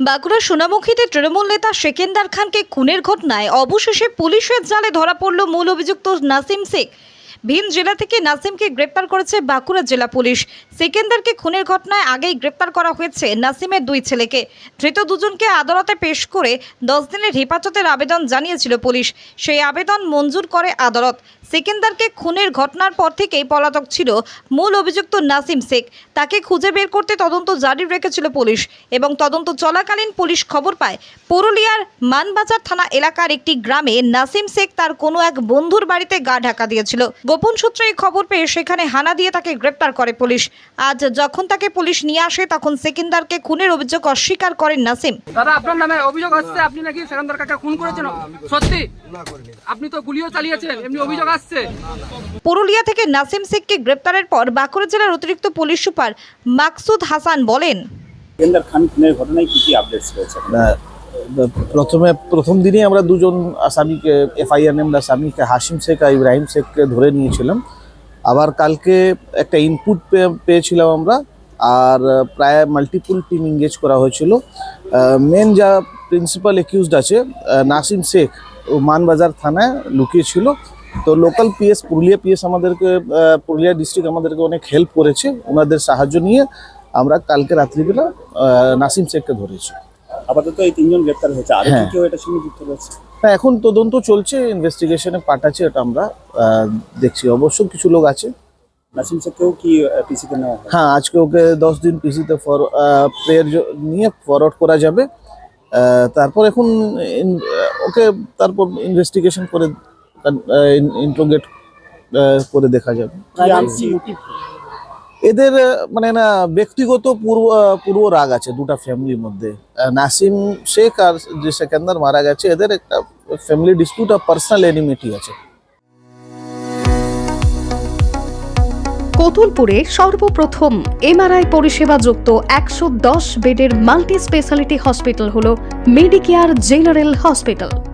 বাঁকুড়া সোনামুখীতে তৃণমূল নেতা সেকেন্দার খানকে খুনের ঘটনায় অবশেষে পুলিশের জালে ধরা পড়ল মূল অভিযুক্ত নাসিম শেখ। ভিন জেলা থেকে নাসিমকে গ্রেপ্তার করেছে বাঁকুড়া জেলা পুলিশ। সেকেন্দারকে খুনের ঘটনায় আগেই গ্রেপ্তার করা হয়েছে নাসিমের দুই ছেলেকে। ধৃত দুজনকে আদালতে পেশ করে দশ দিনের হেফাজতের আবেদন জানিয়েছিল পুলিশ। সেই আবেদন মঞ্জুর করে আদালত। সেকেন্দারকে খুনের ঘটনার পর থেকেই পলাতক ছিল মূল অভিযুক্ত নাসিম শেখ। তাকে খুঁজে বের করতে তদন্ত জারি রেখেছিল পুলিশ এবং তদন্ত চলাকালীন পুলিশ খবর পায়, পুরুলিয়ার মানবাজার থানা এলাকার একটি গ্রামে নাসিম শেখ তার কোনো এক বন্ধুর বাড়িতে গা ঢাকা দিয়েছিল। গোপন সূত্রে এই খবর পেয়ে সেখানে হানা দিয়ে তাকে গ্রেপ্তার করে পুলিশ। আজ যখন তাকে পুলিশ নিয়ে আসে তখন সেকেন্দারকে খুনের অভিযোগ অস্বীকার করেন নাসিম। দাদা আপনার নামে অভিযোগ আসছে আপনি নাকি সেখানকার কাকা খুন করেছেন? সত্যি? আপনি তো গুলিও চালিয়েছেন এমনি অভিযোগ আসছে। পুরুলিয়া থেকে নাসিম শেখকে গ্রেপ্তারের পর বাঁকুড়া জেলার অতিরিক্ত পুলিশ সুপার মাকসুদ হাসান বলেন কেন্দার খান খুনের ঘটনায় কি কি আপডেটস রয়েছে? না, প্রথমে, প্রথম দিনই আমরা দুজন আসামিকে, এফআইআর নেম আসামিকে হাসিম শেখ আর ইব্রাহিম শেখকে ধরে নিয়েছিলাম। আবার কালকে একটা ইনপুট পেয়েছিলাম আমরা, আর প্রায় মাল্টিপুল টিম এঙ্গেজ করা হয়েছিল। মেন যা প্রিন্সিপাল একিউজড আছে নাসিম শেখ, ও মানবাজার থানায় লুকিয়েছিল। তো লোকাল পিএস পুরুলিয়া পিএস আমাদেরকে পুরুলিয়া ডিস্ট্রিক্ট আমাদেরকে অনেক হেল্প করেছে। ওনাদের সাহায্য নিয়ে আমরা কালকে রাত্রিবেলা নাসিম শেখকে ধরেছি। আপাতত এই তিনজন গ্রেপ্তার হয়েছে। আর কি হ্যাঁ। কেউ এটার সঙ্গে যুক্ত রয়েছে? এখন তদন্ত চলছে ইনভেস্টিগেশনে আছে এটা আমরা দেখছি। অবশ্য কিছু লোক আছে। নাসিম শেখকেও কি পিসিতে নেওয়া হ্যাঁ? আজকে ওকে দশ দিন পিসিতে ফর প্রেয়ার নিয়ে ফরওয়ার্ড করা যাবে। তারপর এখন ওকে তারপর ইনভেস্টিগেশন করে ইন্ট্রোগেট করে দেখা যাবে। এদের মানে না, ব্যক্তিগত পূর্ব পূর্ব রাগ আছে দুটা ফ্যামিলির মধ্যে। নাসিম শেখ আর যে সেকেন্দার মারা গেছে, এদের একটা ফ্যামিলি ডিসপিউট আর পার্সোনাল এনিমিটি আছে। কতুলপুরে সর্বপ্রথম এমআরআই পরিষেবা যুক্ত একশো দশ বেডের মাল্টি স্পেশালিটি হসপিটাল হল মেডিকেয়ার জেনারেল হসপিটাল